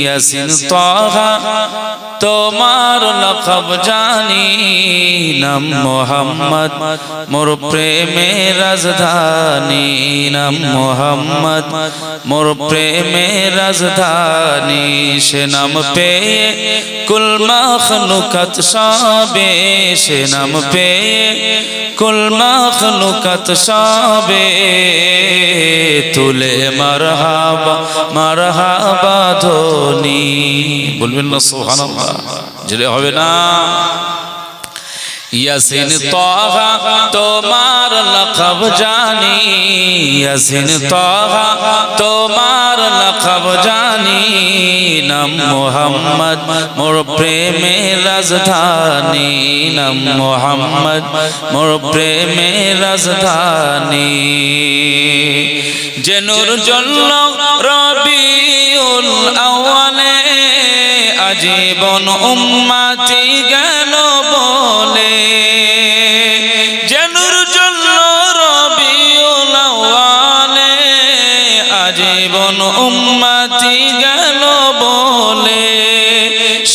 ইয়াসিন তাহা তোমার লকব জানি, নাম মোহাম্মদ, মোর প্রেমের রাজধানী, নাম মোহাম্মদ, মোর প্রেমে রাজধানী, সে নাম পেয়ে কুল মখলুকত সবে, সে নাম পেয়ে কুল মখলুকত সবে, তুলে মারহাবা মারহাবা ধ্বনি বলবেন না, সুবহানাল্লাহ। জেলে হবে না। ইয়াসিন তাহা তোমার লকব জানি। ইয়াসিন তাহা তোমার লকব জানি। নাম মোহাম্মদ, মোর প্রেমের রাজধানী নাম মোহাম্মদ, মোর প্রেমের রাজধানী যে নূর জল্ল আজীবন উম্মাতি গেল বলে। জেনুর জন্য রবিউল আজীবন উম্মাতি গেল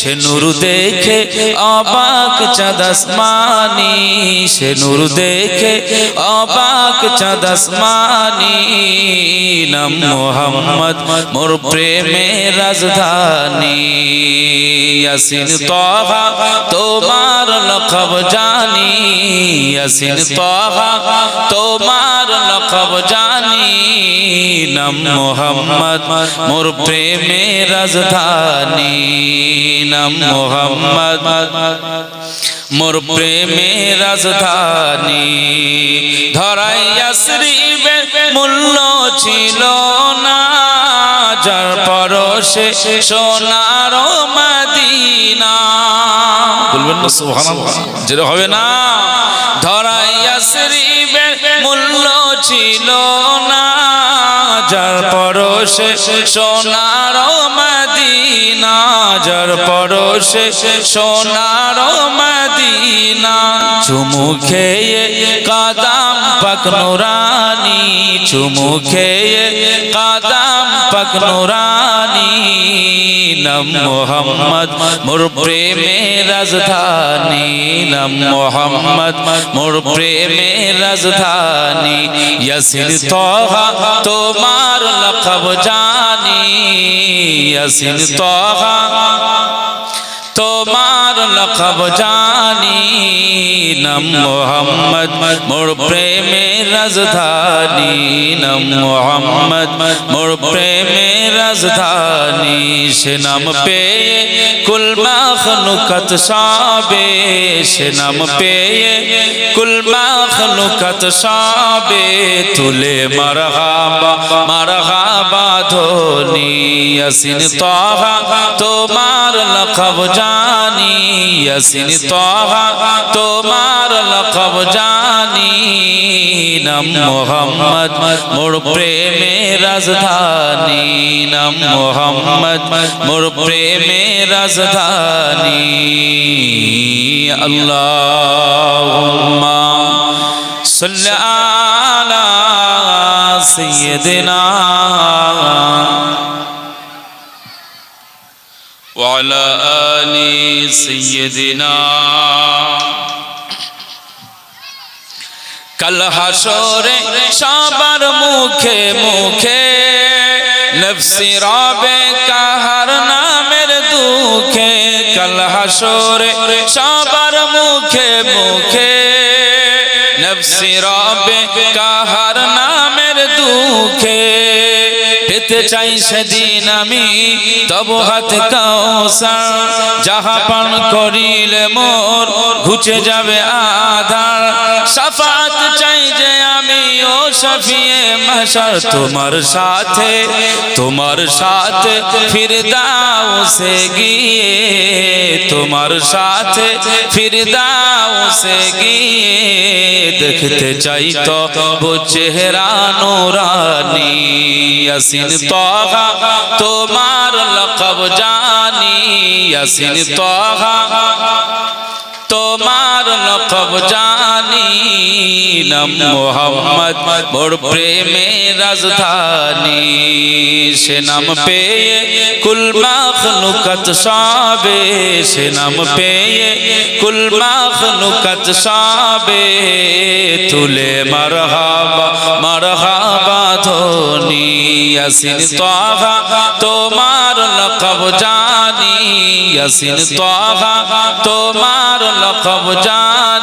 সে নূর দেখে অবাক চাঁদাসমানি, সে নূর দেখে অবাক চাঁদাসমানি, নাম মোহাম্মদ মোর প্রেমের রাজধানী। ইয়াসিন তহা তোমার লখব জানি, ইয়াসিন তহা তোমার লখব জানি, নাম মোহাম্মদ মোর প্রেমের রাজধানী। নাম মোহাম্মদ। মোর প্রেমের রাজধানী। ধরাইয়া শ্রীবের মূল্য ছিল না। যার পরশে সোনার মদিনা। বলবেন না সুবহানাল্লাহ যেটা হবে না। ধরাইয়া শ্রীবের মূল্য ছিল না। যার পরশে সোনার মদিনা যার পরশে সোনার মদিনা চুমু খেয়ে কাদাম পাক নুরানি চুমু খেয়ে কাদাম পাক নাম মোহাম্মদ, মোর প্রেমের রাজধানী। নাম মোহাম্মদ, মোর প্রেমের রাজধানী। ইয়াসির তোহা তোমার লখব জানি। ইয়াসির তহা তোমার লকব জানি নাম মোহাম্মদ, মোর প্রেমের রাজধানী নাম মোহাম্মদ, মোর প্রেমের রাজধানী সে নাম পেয়ে কুল মখলুকত সবে, সে নাম পেয়ে কুল মখলুকত সবে, তুলে মারহাবা মারহাবা ধ্বনি ইয়াসিন তাহা, তোমার লকব জানি। ইয়াসিন তাহা, তোমার লকব জানি। নাম মোহাম্মদ, মোর প্রেমের রাজধানী। নাম মোহাম্মদ, মোর প্রেমের রাজধানী। আল্লাহুম্মা সাল্লি আলা সাইয়্যিদিনা। وعلى آل سيدنا কাল হাসরে সবার মুখে মুখে নফসি রবে কাহার নামের দুঃখে কাল হাসরে সবার মুখে মুখে নফসি রবে কাহার নামের দুঃখে পেতে চাই সেদিন আমি, তব হাত কাউসার যাহা পান করিলে মোর, ঘুচে যাবে আধার। সাফাত চাই যে আমি, ও শফিয়ে মশার তোমার সাথে তোমার সাথে ফির দাও সে গিয়ে। তোমার সাথে ফির দাও সে গিয়ে। দেখতে চাই তো वो চেহারা নোরানি। ইয়াসিন তোহা তোমার লকব জানি। ইয়াসিন তোহা তোমার লকব জানি। নাম মোহাম্মদ, মোর প্রেমে রাজধানী। সে নাম পেয়ে কুল মাখলুকাত সাবে, সে নাম পেয়ে কুল মাখলুকাত সাবে। তুলে মারহাবা মারহাবা ধ্বনি ইয়াসিন তাহা, তোমার লকব জানি। ইয়াসিন তাহা, তোমার লকব জানি।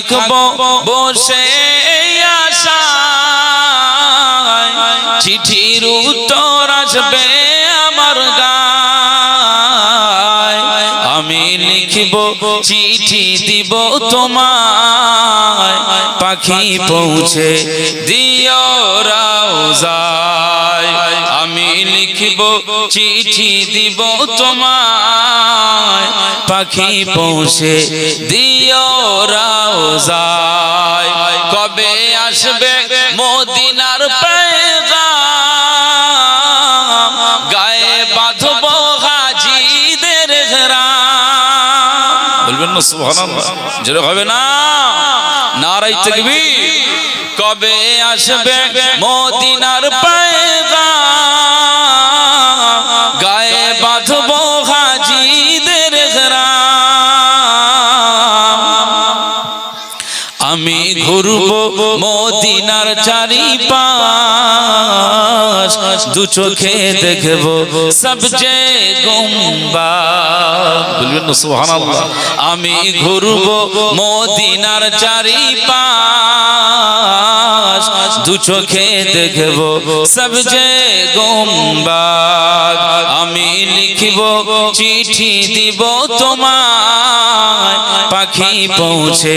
থাকব বসে আশায়। চিঠির উত্তর আসবে আমার গায়। আমি লিখিব, চিঠি দিব তোমায়। পাখি পৌঁছে দিও রাউজায় আমি লিখিব, চিঠি দিব তোমায়। পাখি পৌঁছে দিও রাউজায় কবে আসবে মদিনার পেগাম? গায়ে বাঁধব হাজিদের বলবেন না জোরে হবে না? নারাই তাকবীর। কবে আসবে মদিনার পেগাম আমি ঘুরব মদিনার চারি পাশ দু চোখে দেখব সবচে গুম্বা। বলবেন সুবহানাল্লাহ। আমি ঘুরব মদিনার চারি পাশ দু চোখে দেখব সবচে গুম্বা। আমি লিখিব চিঠি দিব তোমায়। পাখি পৌঁছে